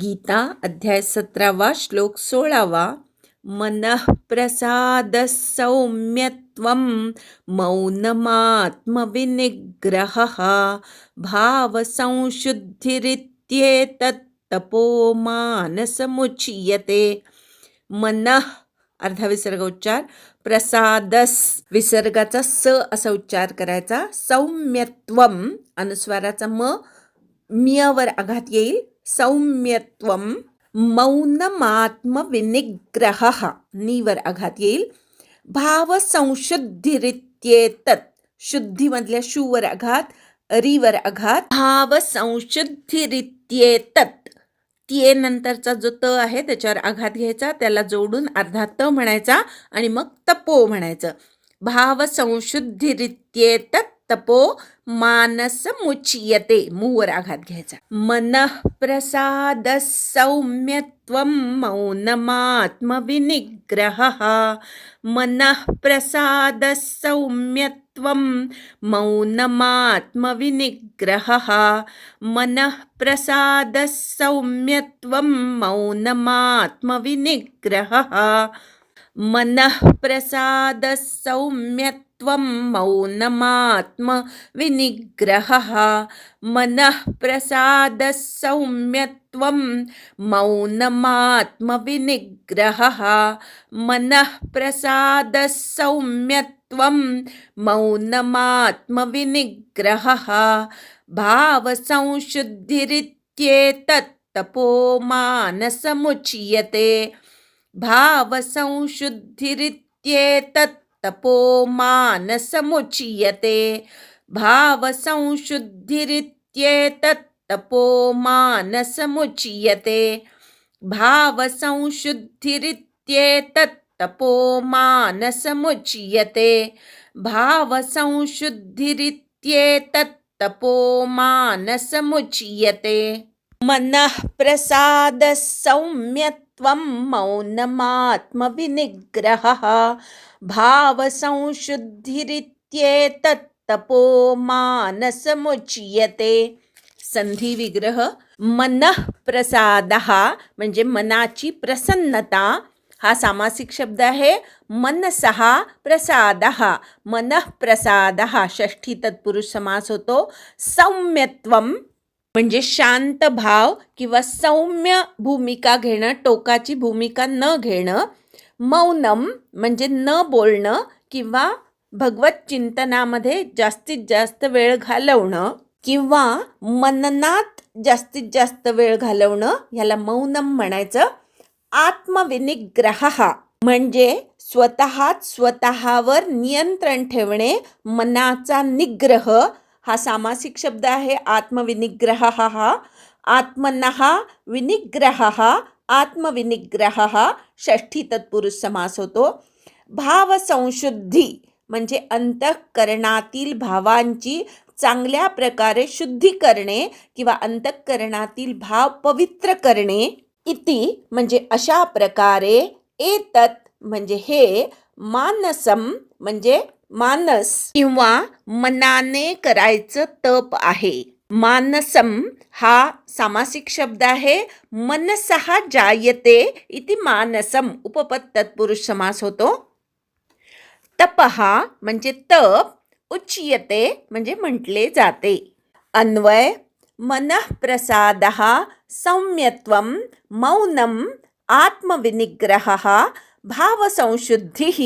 गीता अध्याय सतरावा श्लोक सोळावा. मनः प्रसाद सौम्यत्वं मौनमात्मविनिग्रहः भावसंशुद्धिरित्येतत् तपो मानसमुच्यते मनः अर्धा विसर्ग उच्चार प्रसादस विसर्गाचा स असा उच्चार करायचा सौम्यत्वम अनुस्वाराचा म मियावर आघात येईल. सौम्यत्व मौनमात्मविनिग्रह नीवर आघात येईल. भावसंशुद्धिरित्येतत् शुद्धीमधल्या शूवर आघात रीवर आघात. भावसंशुद्धिरित्येतत् तिये नंतरचा जो त आहे त्याच्यावर आघात घ्यायचा त्याला जोडून अर्धा त म्हणायचा आणि मग तपो म्हणायचं. भावसंशुद्धिरित्येतत तपो मानसमुच्यते मूवर आघात घ्यायचा. मनः प्रसाद सौम्यत्वं मौनमात्मविनिग्रहः. मनः प्रसाद सौम्यत्व मौनमात्मविनिग्रहः. मनः प्रसाद सौम्यत्व मौनमात्मविनिग्रहः. मनः प्रसाद सौम्यत्व मौनमात्मविनिग्रहः मनः प्रसाद सौम्यत्वं मौनमात्मविनिग्रहः मनः प्रसाद सौम्यत्वं मौनमात्मविनिग्रहः भावसंशुद्धिरित्येतत् तपो मानसमुच्यते। भावसंशुद्धिरित्येतत् तपो मानसमुच्यते। भावसंशुद्धिरित्येतत् तपो मानसमुच्यते। भावसंशुद्धिरित्येतत् तपो मानसमुच्यते। भावसंशुद्धिरित्येतत् तपो मानसमुच्यते। मनः प्रसाद सौम्यत्वं मौनमात्मविनिग्रहः भावसंशुद्धिरित्येतत् तपो मानसमुच्यते। संधी विग्रह मनः प्रसादः म्हणजे मनाची प्रसन्नता, हा सामासिक शब्द आहे. मनसहा प्रसाद मनः प्रसादः षष्ठी तत्पुरुष समास होतो. सौम्यत्वम म्हणजे शांत भाव किंवा सौम्य भूमिका घेणं टोकाची भूमिका न घेणं मौनम म्हणजे न बोलणं किंवा भगवत चिंतनामध्ये जास्तीत जास्त वेळ घालवणं किंवा मननात जास्तीत जास्त वेळ घालवणं ह्याला मौनम म्हणायचं. आत्मविनिग्रह म्हणजे स्वतःच स्वतःवर नियंत्रण ठेवणे मनाचा निग्रह हा सामासिक शब्द आहे. आत्मविनिग्रह हा आत्मनः विनिग्रह आत्मविनिग्रह षष्ठी तत्पुरुष समास होतो. भावसंशुद्धी म्हणजे अंतःकरणातील भावांची चांगल्या प्रकारे शुद्धी करणे किंवा अंतःकरणातील भाव पवित्र करणे. इति म्हणजे अशा प्रकारे एतत म्हणजे हे मानसम म्हणजे मानस किंवा मनाने करायचं तप आहे. मानसम हा सामासिक शब्द आहे. मनसहा जायते इति मानसम. उपपद तत्पुरुष समास होतो. तपहा म्हणजे तप उच्यते म्हणजे म्हटले जाते. अन्वय मनःप्रसाद सौम्यत्वं मौनम आत्मविनिग्रह भावसंशुद्धिः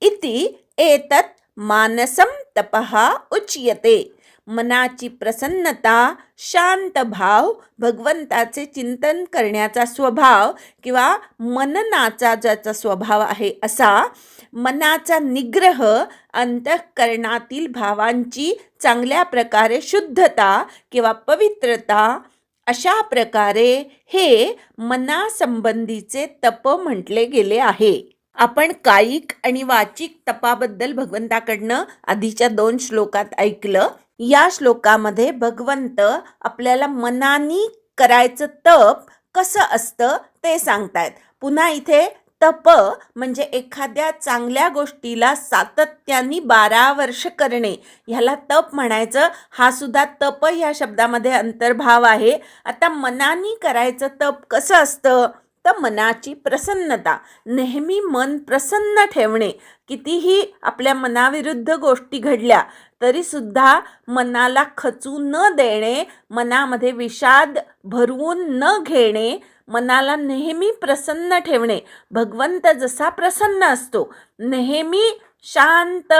इति एतत् मानसं तपः उच्यते। मनाची प्रसन्नता शांत भाव भगवंताचे चिंतन करण्याचा स्वभाव किंवा मननाचा ज्याचा स्वभाव आहे असा मनाचा निग्रह अंतःकरणातील भावांची चांगल्या प्रकारे शुद्धता किंवा पवित्रता अशा प्रकारे हे मनासंबंधीचे तप म्हटले गेले आहे. आपण कायिक आणि वाचिक तपाबद्दल भगवंताकडनं आधीच्या दोन श्लोकात ऐकलं. या श्लोकामध्ये भगवंत आपल्याला मनानी करायचं तप कसं असतं ते सांगतायत. पुन्हा इथे तप म्हणजे एखाद्या चांगल्या गोष्टीला सातत्याने बारा वर्ष करणे. ह्याला तप म्हणायचं. हा सुद्धा तप ह्या शब्दामध्ये अंतर्भाव आहे. आता मनानी करायचं तप कसं असतं? तर मनाची प्रसन्नता नेहमी मन प्रसन्न ठेवणे कितीही आपल्या मनाविरुद्ध गोष्टी घडल्या तरीसुद्धा मनाला खचू न देणे मनामध्ये विषाद भरवून न घेणे मनाला नेहमी प्रसन्न ठेवणे. भगवंत जसा प्रसन्न असतो नेहमी शांत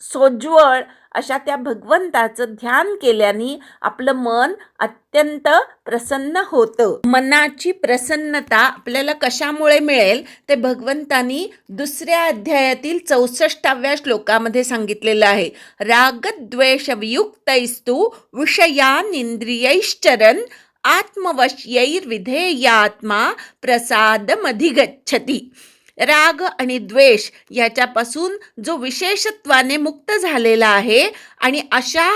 सोज्वळ अशा त्या भगवंताचं ध्यान केल्याने आपलं मन अत्यंत प्रसन्न होतं. मनाची प्रसन्नता आपल्याला कशामुळे मिळेल? ते भगवंतानी दुसऱ्या अध्यायातील चौसष्टाव्या श्लोकामध्ये सांगितलेलं आहे. रागद्वेषवियुक्तैस्तु विषयान इंद्रियैश्चरन् आत्मवश्यैर्विधेयात्मा प्रसादमधिगच्छती. राग आणि द्वेष याच्यापासून जो विशेषत्वाने मुक्त झालेला आहे आणि अशा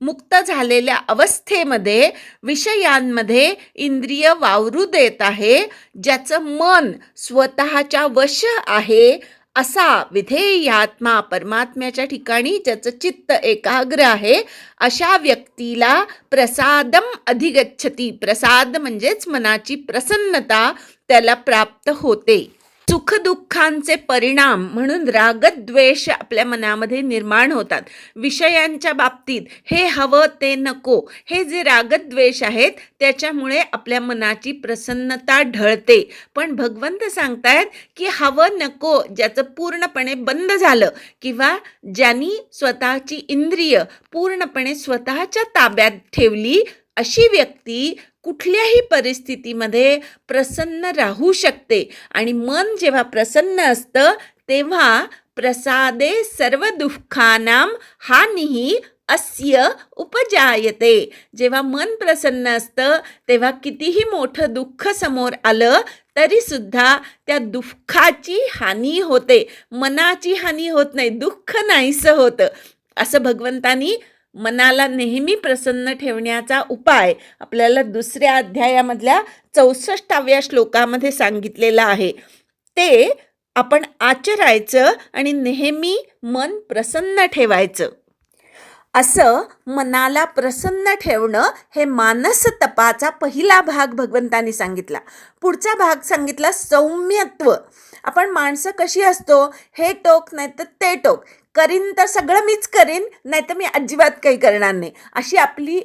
मुक्त झालेल्या अवस्थेमध्ये विषयांमध्ये इंद्रिय वावरू देत आहे ज्याचं मन स्वतःच्या वश आहे असा विधेयात्मा परमात्म्याच्या ठिकाणी ज्याचं चित्त एकाग्र आहे अशा व्यक्तीला प्रसादम अधिगच्छती. प्रसाद म्हणजेच मनाची प्रसन्नता त्याला प्राप्त होते. सुखदुःखांचे परिणाम म्हणून रागद्वेष आपल्या मनामध्ये निर्माण होतात. विषयांच्या बाबतीत हे हवं ते नको हे जे रागद्वेष आहेत त्याच्यामुळे आपल्या मनाची प्रसन्नता ढळते. पण भगवंत सांगतायत की हवं नको ज्याचं पूर्णपणे बंद झालं किंवा ज्यांनी स्वतःची इंद्रिय पूर्णपणे स्वतःच्या ताब्यात ठेवली अशी व्यक्ती कुठल्याही परिस्थितीमध्ये प्रसन्न राहू शकते. आणि मन जेव्हा प्रसन्न असतं तेव्हा प्रसादे सर्व दुःखानाम हानिही अस्य उपजायते. जेव्हा मन प्रसन्न असतं तेव्हा कितीही मोठं दुःख समोर आलं तरीसुद्धा त्या दुःखाची हानी होते. मनाची हानी होत नाही दुःख नाहीसं होतं. असं भगवंतानी मनाला नेहमी प्रसन्न ठेवण्याचा उपाय आपल्याला दुसऱ्या अध्यायामधल्या चौसष्टाव्या श्लोकामध्ये सांगितलेला आहे. ते आपण आचरायचं आणि नेहमी मन प्रसन्न ठेवायचं. असं मनाला प्रसन्न ठेवणं हे मानस तपाचा पहिला भाग भगवंतांनी सांगितला. पुढचा भाग सांगितला सौम्यत्व. आपण माणसं कशी असतो? हे टोक नाही तर ते टोक. करीन तर सगळं मीच करीन नाही तर मी अजिबात काही करणार नाही. अशी आपली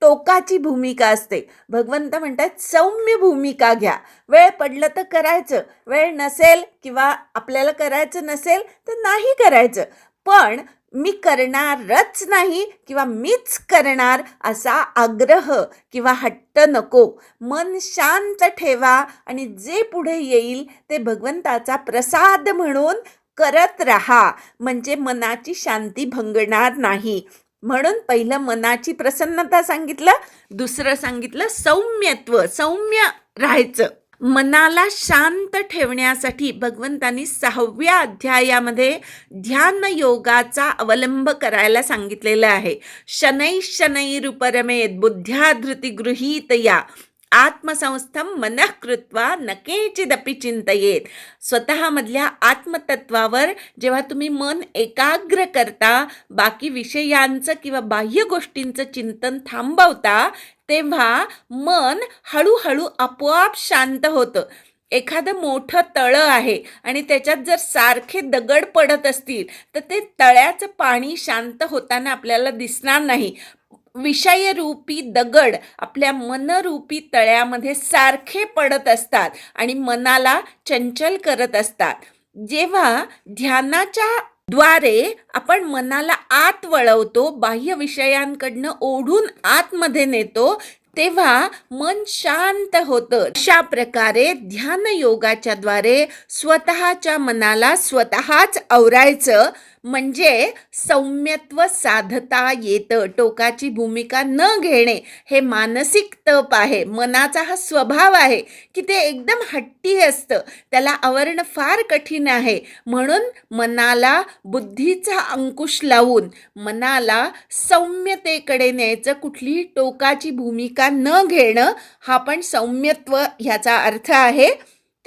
टोकाची भूमिका असते. भगवंत म्हणतात सौम्य भूमिका घ्या. वेळ पडलं तर करायचं. वेळ नसेल किंवा आपल्याला करायचं नसेल तर नाही करायचं. पण मी करणारच नाही किंवा मीच करणार असा आग्रह किंवा हट्ट नको. मन शांत ठेवा आणि जे पुढे येईल ते भगवंताचा प्रसाद म्हणून करत राहा. म्हणजे मनाची शांती भंगणार नाही. म्हणून पहिलं मनाची प्रसन्नता सांगितलं दुसरं सांगितलं सौम्यत्व सौम्य राहायचं. मनाला शांत ठेवण्यासाठी भगवंतांनी सहाव्या अध्यायामध्ये ध्यान योगाचा अवलंब करायला सांगितलेलं आहे. शनै शनैरुपरमेत बुद्ध्या धृती गृहीत या आत्मसंस्थम मनः कृत्वा न केचिदपि चिंतयेत स्वतःमधल्या आत्मतत्वावर जेव्हा तुम्ही मन एकाग्र करता बाकी विषयांचं किंवा बाह्य गोष्टींचं चिंतन थांबवता तेव्हा मन हळूहळू आपोआप शांत होतं. एखादं मोठं तळं आहे आणि त्याच्यात जर सारखे दगड पडत असतील तर ते तळ्याचं पाणी शांत होताना आपल्याला दिसणार नाही. विषयरूपी दगड आपल्या मनरूपी तळ्यामध्ये सारखे पडत असतात आणि मनाला चंचल करत असतात. जेव्हा ध्यानाच्या द्वारे आपण मनाला आत वळवतो बाह्य विषयांकडनं ओढून आतमध्ये नेतो तेव्हा मन शांत होतं. अशा प्रकारे ध्यान योगाच्या द्वारे स्वतःच्या मनाला स्वतःच आवरायचं म्हणजे सौम्यत्व साधता येतं टोकाची भूमिका न घेणे हे मानसिक तप आहे. मनाचा हा स्वभाव आहे की ते एकदम हट्टी असतं. त्याला आवरणं फार कठीण आहे. म्हणून मनाला बुद्धीचा अंकुश लावून मनाला सौम्यतेकडे न्यायचं कुठलीही टोकाची भूमिका न घेणं हा पण सौम्यत्व ह्याचा अर्थ आहे.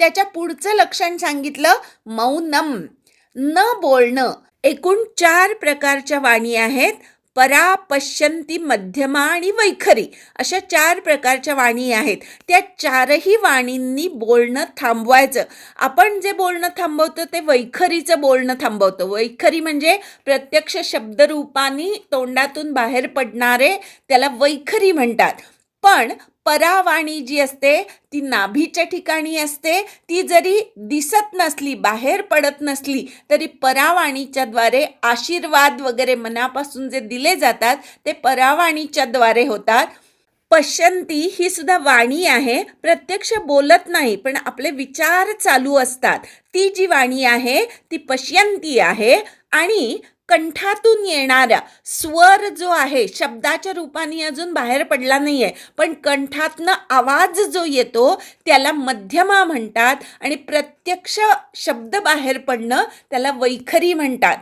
त्याच्या पुढचं लक्षण सांगितलं मौनम. न बोलणं. एकूण चार प्रकारच्या वाणी आहेत. परा पश्यंती मध्यमा आणि वैखरी अशा चार प्रकारच्या वाणी आहेत. त्या चारही वाणींनी बोलणं थांबवायचं. आपण जे बोलणं थांबवतो ते वैखरीचं बोलणं थांबवतो. वैखरी म्हणजे प्रत्यक्ष शब्दरूपाने तोंडातून बाहेर पडणारे त्याला वैखरी म्हणतात. पण परावाणी जी असते ती नाभीच्या ठिकाणी असते. ती जरी दिसत नसली बाहेर पडत नसली तरी परावाणीच्या द्वारे आशीर्वाद वगैरे मनापासून जे दिले जातात ते परावाणीच्या द्वारे होतात. पश्यंती ही सुद्धा वाणी आहे. प्रत्यक्ष बोलत नाही पण आपले विचार चालू असतात. ती जी वाणी आहे ती पश्यंती आहे. आणि कंठातून येणारा स्वर जो आहे शब्दाच्या रूपाने अजून बाहेर पडला नाही आहे पण कंठातनं आवाज जो येतो त्याला मध्यमा म्हणतात आणि प्रत्यक्ष शब्द बाहेर पडणं त्याला वैखरी म्हणतात.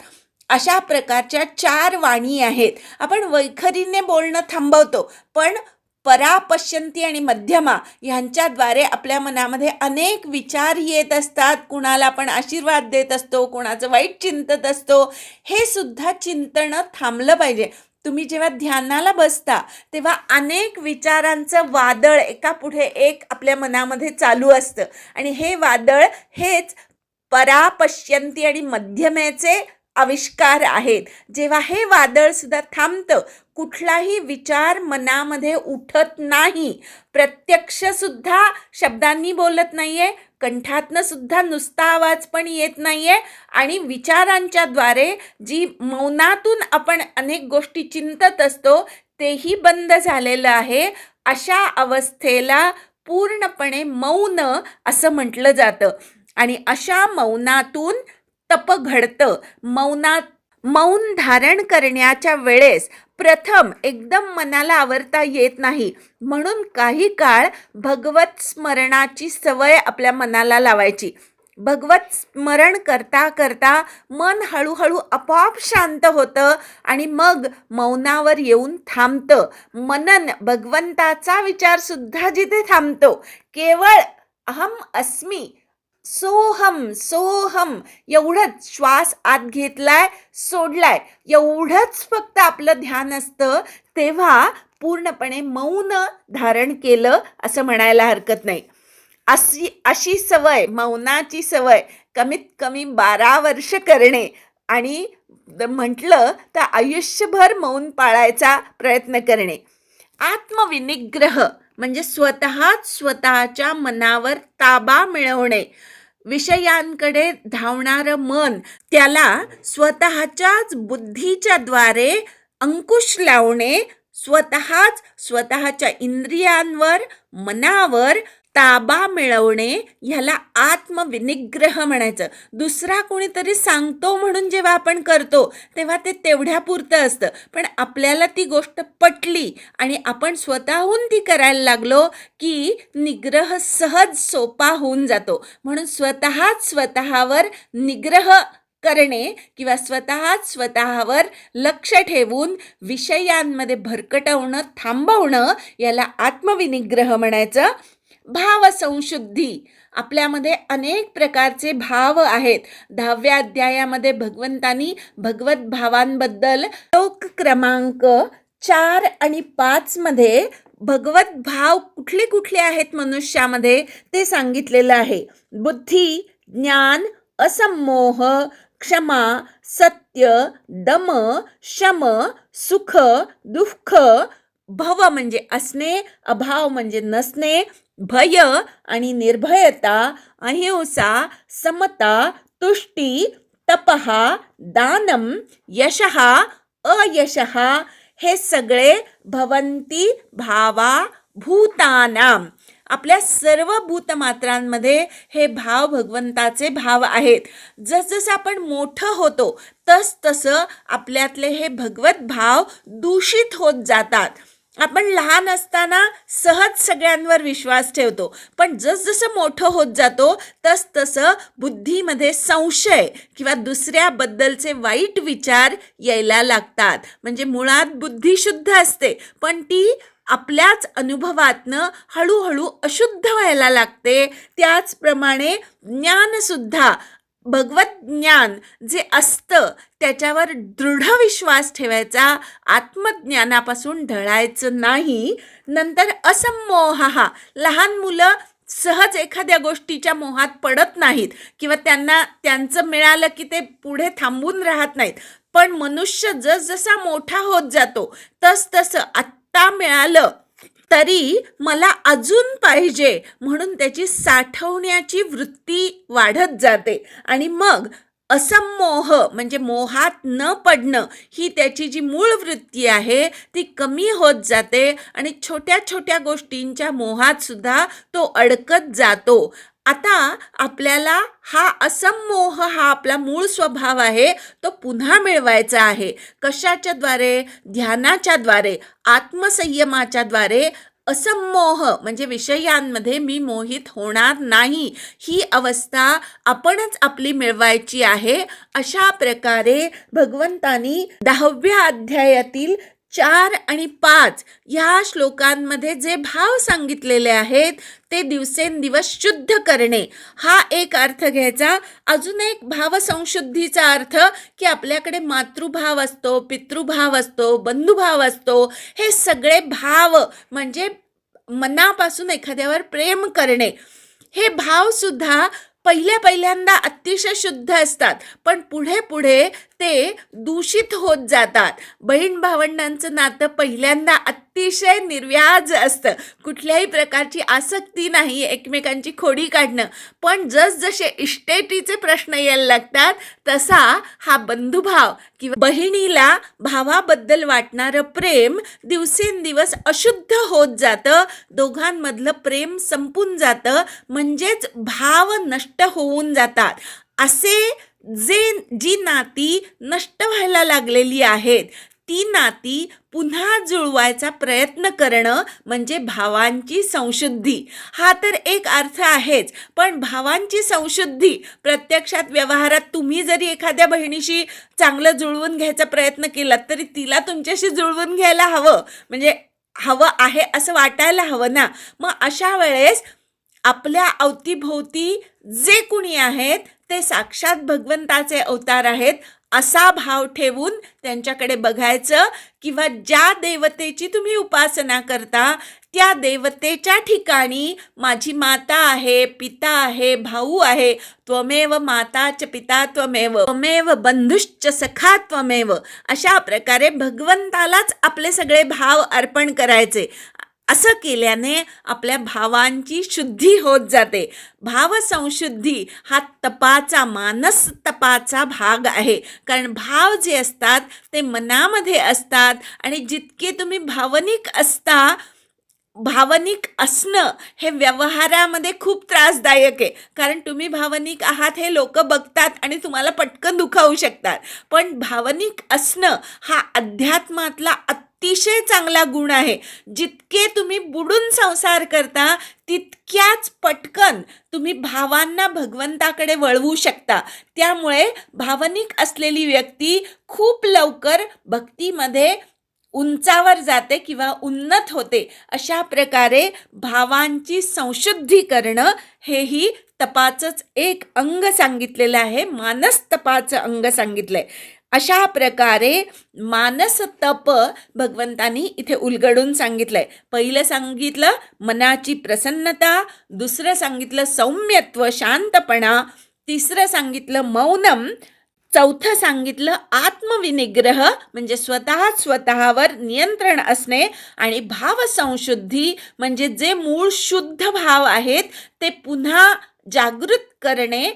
अशा प्रकारच्या चार वाणी आहेत. आपण वैखरीने बोलणं थांबवतो पण परापश्यंती आणि मध्यमा ह्यांच्याद्वारे आपल्या मनामध्ये अनेक विचार येत असतात. कुणाला आपण आशीर्वाद देत असतो कुणाचं वाईट चिंतत असतो. हे सुद्धा चिंतनं थांबलं पाहिजे. तुम्ही जेव्हा ध्यानाला बसता तेव्हा अनेक विचारांचं वादळ एका पुढे एक आपल्या मनामध्ये चालू असतं. आणि हे वादळ हेच परापश्यंती आणि मध्यमेचे आविष्कार आहेत. जेव्हा हे वादळ सुद्धा थांबतं कुठलाही विचार मनामध्ये उठत नाही. प्रत्यक्षसुद्धा शब्दांनी बोलत नाही कंठातनं सुद्धा नुसता आवाज पण येत नाही आहे आणि विचारांच्याद्वारे जी मौनातून आपण अनेक गोष्टी चिंतत असतो तेही बंद झालेलं आहे. अशा अवस्थेला पूर्णपणे मौन असं म्हटलं जातं. आणि अशा मौनातून तप घडतं. मौनात मौन धारण करण्याच्या वेळेस प्रथम एकदम मनाला आवरता येत नाही. म्हणून काही काळ भगवत स्मरणाची सवय आपल्या मनाला लावायची. भगवत स्मरण करता करता मन हळूहळू आपोआप शांत होतं आणि मग मौनावर येऊन थांबतं. मनन भगवंताचा विचारसुद्धा जिथे थांबतो. केवळ अहम अस्मी सोहम सोहम एवढंच श्वास आत घेतलाय सोडलाय. एवढंच फक्त आपलं ध्यान असतं तेव्हा पूर्णपणे मौन धारण केलं असं म्हणायला हरकत नाही. अशी अशी सवय मौनाची सवय कमीत कमी बारा वर्ष करणे आणि म्हटलं तर आयुष्यभर मौन पाळायचा प्रयत्न करणे. आत्मविनिग्रह म्हणजे स्वतःच स्वतःच्या मनावर ताबा मिळवणे. विषयांकडे धावणारं मन त्याला स्वतःच्याच बुद्धीच्या द्वारे अंकुश लावणे स्वतःच स्वतःच्या इंद्रियांवर मनावर ताबा मिळवणे ह्याला आत्मविनिग्रह म्हणायचं. दुसरा कोणीतरी सांगतो म्हणून जेव्हा आपण करतो तेव्हा ते तेवढ्यापुरतं असतं. पण आपल्याला ती गोष्ट पटली आणि आपण स्वतःहून ती करायला लागलो की निग्रह सहज सोपा होऊन जातो. म्हणून स्वतःच स्वतःवर निग्रह करणे किंवा स्वतःच स्वतःवर लक्ष ठेवून विषयांमध्ये भरकटवणं थांबवणं याला आत्मविनिग्रह म्हणायचं. भावसंशुद्धी. आपल्यामध्ये अनेक प्रकारचे भाव आहेत. दहाव्या अध्यायामध्ये भगवंतानी भगवत भावांबद्दल श्लोक क्रमांक चार आणि पाचमध्ये भगवत भाव कुठले कुठले आहेत मनुष्यामध्ये ते सांगितलेलं आहे. बुद्धी ज्ञान असमोह क्षमा सत्य दम शम सुख दुःख भव म्हणजे असणे अभाव म्हणजे नसणे भय आणि निर्भयता अहिंसा समता तुष्टी तपहा दानम यशहा अयशहा हे सगळे भवंती भावा भूतानाम. आपल्या सर्व भूतमात्रांमध्ये हे भाव भगवंताचे भाव आहेत. जसजसं आपण मोठं होतो तस तसं आपल्यातले हे भगवत भाव दूषित होत जातात. आपण लहान असताना सहज सगळ्यांवर विश्वास ठेवतो. पण जसजसं मोठं होत जातो तस तसं बुद्धीमध्ये संशय किंवा दुसऱ्याबद्दलचे वाईट विचार यायला लागतात. म्हणजे मुळात बुद्धी शुद्ध असते पण ती आपल्याच अनुभवातनं हळूहळू अशुद्ध व्हायला लागते. त्याचप्रमाणे ज्ञानसुद्धा भगवत ज्ञान जे असतं त्याच्यावर दृढ विश्वास ठेवायचा आत्मज्ञानापासून ढळायचं नाही. नंतर असमोह हा लहान मुलं सहज एखाद्या गोष्टीच्या मोहात पडत नाहीत किंवा त्यांना त्यांचं मिळालं की ते पुढे थांबून राहत नाहीत. पण मनुष्य जसजसा मोठा होत जातो तसतसं आत्ता मिळालं तरी मला अजून पाहिजे म्हणून त्याची साठवण्याची वृत्ती वाढत जाते. आणि मग असमोह म्हणजे मोहात न पडणं ही त्याची जी मूळ वृत्ती आहे ती कमी होत जाते आणि छोट्या छोट्या गोष्टींच्या मोहात सुद्धा तो अडकत जातो. आता आपल्याला हा असमोह हा आपला मूळ स्वभाव आहे तो पुन्हा मिळवायचा आहे. कशाच्याद्वारे ध्यानाच्याद्वारे ध्यानाच्या द्वारे आत्मसंयमाच्या द्वारे. असमोह म्हणजे विषयांमध्ये मी मोहित होणार नाही. ही अवस्था आपणच आपली मिळवायची आहे. अशा प्रकारे भगवंतानी दहाव्या अध्यायातील चार आणि पाच ह्या श्लोकांमध्ये जे भाव सांगितलेले आहेत ते दिवसेंदिवस शुद्ध करणे. हा एक अर्थ घ्यायचा. अजून एक भावसंशुद्धीचा अर्थ की आपल्याकडे मातृभाव असतो पितृभाव असतो बंधुभाव असतो हे सगळे भाव म्हणजे मनापासून एखाद्यावर प्रेम करणे. हे भावसुद्धा पहिल्या पहिल्यांदा अतिशय शुद्ध असतात. पण पुढे पुढे ते दूषित होत जातात. बहीण भावंडांचं नातं पहिल्यांदा अतिशय निर्व्याज असतं. कुठल्याही प्रकारची आसक्ती नाही एकमेकांची खोडी काढणं. पण जसजसे इष्टेटीचे प्रश्न यायला लागतात तसा हा बंधुभाव किंवा बहिणीला भावाबद्दल वाटणारं प्रेम दिवसेंदिवस अशुद्ध होत जातं. दोघांमधलं प्रेम संपून जातं. म्हणजेच भाव नष्ट होऊन जातात. असे जे जी नाती नष्ट व्हायला लागलेली आहेत ती नाती पुन्हा जुळवायचा प्रयत्न करणं म्हणजे भावांची संशुद्धी. हा तर एक अर्थ आहेच पण भावांची संशुद्धी प्रत्यक्षात व्यवहारात तुम्ही जरी एखाद्या बहिणीशी चांगलं जुळवून घ्यायचा प्रयत्न केला तरी तिला तुमच्याशी जुळवून घ्यायला हवं. म्हणजे हवं आहे असं वाटायला हवं ना. मग अशा वेळेस आपल्या अवतीभोवती जे कुणी आहेत ते साक्षात भगवंताचे अवतार आहेत असा भाव ठेवून त्यांच्याकडे बघायचं किंवा ज्या देवतेची तुम्ही उपासना करता त्या देवतेच्या ठिकाणी माझी माता आहे पिता आहे भाऊ आहे त्वमेव माता च पिता त्वमेव त्वमेव बंधुश्च सखा त्वमेव अशा प्रकारे भगवंतालाच आपले सगळे भाव अर्पण करायचे. असं केल्याने आपल्या भावांची शुद्धी होत जाते. भावसंशुद्धी हा तपाचा मानस तपाचा भाग आहे. कारण भाव जे असतात ते मनामध्ये असतात आणि जितके तुम्ही भावनिक असता भावनिक असणं हे व्यवहारामध्ये खूप त्रासदायक आहे. कारण तुम्ही भावनिक आहात हे लोक बघतात आणि तुम्हाला पटकन दुखावू शकतात. पण भावनिक असणं हा अध्यात्मातला अतिशय चांगला गुण आहे. जितके तुम्ही बुडून संसार करता तितक्याच पटकन तुम्ही भावांना भगवंताकडे वळवू शकता. त्यामुळे भावनिक असलेली व्यक्ती खूप लवकर भक्तीमध्ये उंचावर जाते किंवा उन्नत होते. अशा प्रकारे भावांची संशुद्धी करणं हेही तपाचंच एक अंग सांगितलेलं आहे. मानस तपाचं अंग सांगितलंय. अशा प्रकारे मानस तप भगवंतानी इथे उलगडून सांगितलंय. पहिलं सांगितलं मनाची प्रसन्नता दुसरं सांगितलं सौम्यत्व शांतपणा तिसरं सांगितलं मौनम चौथं सांगितलं आत्मविनिग्रह म्हणजे स्वतः स्वतःवर नियंत्रण असणे आणि भावसंशुद्धी म्हणजे जे मूळ शुद्ध भाव आहेत ते पुन्हा जागृत करणे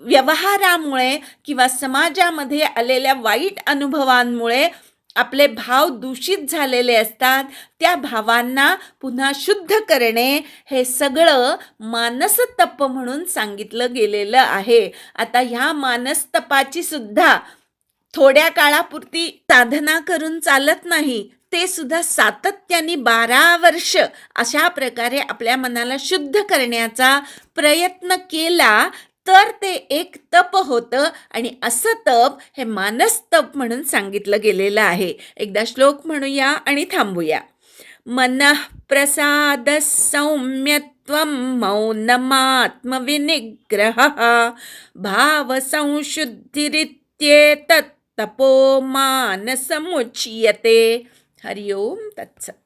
व्यवहारामुळे किंवा समाजामध्ये आलेल्या वाईट अनुभवांमुळे आपले भाव दूषित झालेले असतात. त्या भावांना पुन्हा शुद्ध करणे हे सगळं मानसतप म्हणून सांगितलं गेलेलं आहे. आता ह्या मानसतपाची सुद्धा थोड्या काळापुरती साधना करून चालत नाही. ते सुद्धा सातत्याने बारा वर्ष अशा प्रकारे आपल्या मनाला शुद्ध करण्याचा प्रयत्न केला तर ते एक तप होतं आणि असं तप हे मानस तप म्हणून सांगितलं गेलेलं आहे. एकदा श्लोक म्हणूया आणि थांबूया. मन प्रसाद सौम्यत्व मौनमात्मविनिग्रह भावसंशुद्धिरित्येतत् तपो मानसमुच्यते। हरिओम तत्सत।